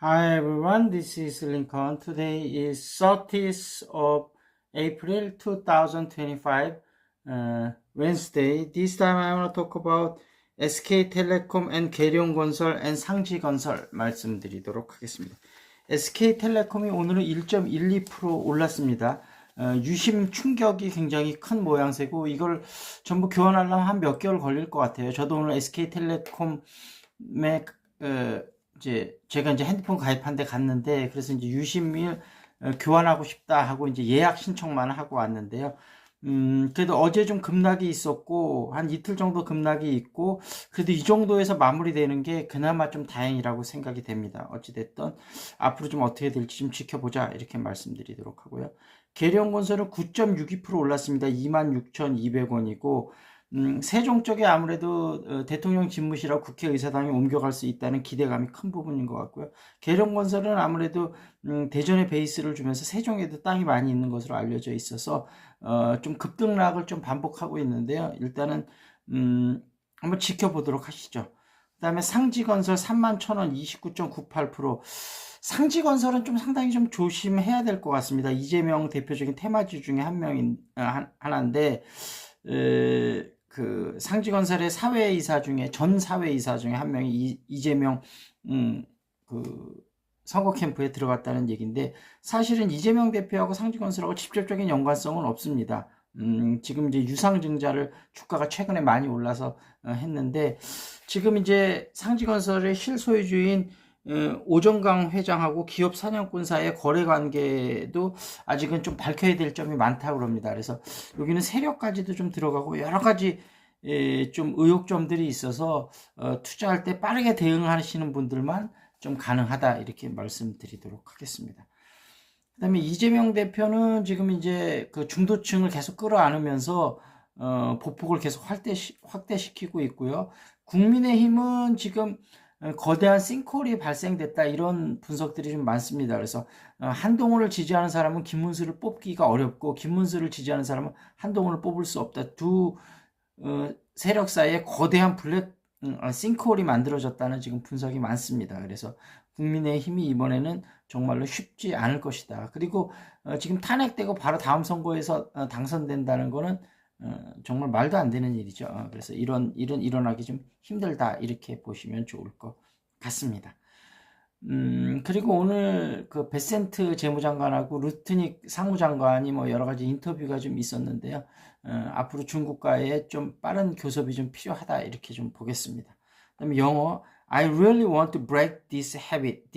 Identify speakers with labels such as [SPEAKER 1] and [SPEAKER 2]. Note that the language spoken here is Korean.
[SPEAKER 1] Hi everyone, this is Lincoln. Today is 30th of April 2025, uh, Wednesday. This time I want to talk about SK Telecom and 계룡건설 and 상지건설 말씀드리도록 하겠습니다. SK 텔레콤이 오늘은 1.12% 올랐습니다. 어, 유심 충격이 굉장히 큰 모양새고 이걸 전부 교환하려면 한 몇 개월 걸릴 것 같아요. 저도 오늘 SK 텔레콤에 어, 이제 제가 이제 핸드폰 가입한 데 갔는데 그래서 이제 유심을 어, 교환하고 싶다 하고 이제 예약 신청만 하고 왔는데요. 음, 그래도 어제 좀 급락이 있었고, 한 이틀 정도 급락이 있고, 그래도 이 정도에서 마무리되는 게 그나마 좀 다행이라고 생각이 됩니다. 어찌됐든, 앞으로 좀 어떻게 될지 좀 지켜보자, 이렇게 말씀드리도록 하고요. 계룡건설은 9.62% 올랐습니다. 26,200원이고, 음, 세종 쪽에 아무래도 어, 대통령 집무실하고 국회의사당에 옮겨갈 수 있다는 기대감이 큰 부분인 것 같고요. 계룡건설은 아무래도 음, 대전에 베이스를 주면서 세종에도 땅이 많이 있는 것으로 알려져 있어서 어, 좀 급등락을 좀 반복하고 있는데요. 일단은 음, 한번 지켜보도록 하시죠. 그 다음에 상지건설 31,000원 29.98% 상지건설은 좀 상당히 좀 조심해야 될 것 같습니다. 이재명 대표적인 테마주 중에 한 명인 어, 하나인데 에, 그 상지건설의 사회이사 중에 전 사회이사 중에 한 명이 이, 이재명 음, 그 선거 캠프에 들어갔다는 얘기인데 사실은 이재명 대표하고 상지건설하고 직접적인 연관성은 없습니다. 음, 지금 이제 유상증자를 주가가 최근에 많이 올라서 어, 했는데 지금 이제 상지건설의 실소유주인 어, 오정강 회장하고 기업 사냥꾼사의 거래 관계도 아직은 좀 밝혀야 될 점이 많다고 그럽니다. 그래서 여기는 세력까지도 좀 들어가고 여러 가지 에, 좀 의혹점들이 있어서 어, 투자할 때 빠르게 대응하시는 분들만 좀 가능하다 이렇게 말씀드리도록 하겠습니다. 그다음에 이재명 대표는 지금 이제 그 중도층을 계속 끌어안으면서 어, 보폭을 계속 확대 확대시키고 있고요. 국민의힘은 지금 거대한 싱크홀이 발생됐다 이런 분석들이 좀 많습니다. 그래서 어, 한동훈을 지지하는 사람은 김문수를 뽑기가 어렵고 김문수를 지지하는 사람은 한동훈을 뽑을 수 없다. 두 어, 세력 사이에 거대한 블랙 음, 아, 싱크홀이 만들어졌다는 지금 분석이 많습니다. 그래서 국민의 힘이 이번에는 정말로 쉽지 않을 것이다. 그리고 어, 지금 탄핵되고 바로 다음 선거에서 어, 당선된다는 거는 어, 정말 말도 안 되는 일이죠. 어, 그래서 이런 일은 일어나기 좀 힘들다 이렇게 보시면 좋을 것 같습니다. 음, 그리고 오늘 그 베센트 재무장관하고 루트닉 상무장관이 뭐 여러 가지 인터뷰가 좀 있었는데요. 어, 앞으로 중국과의 좀 빠른 교섭이 좀 필요하다 이렇게 좀 보겠습니다. 그다음에 영어 I really want to break this habit, this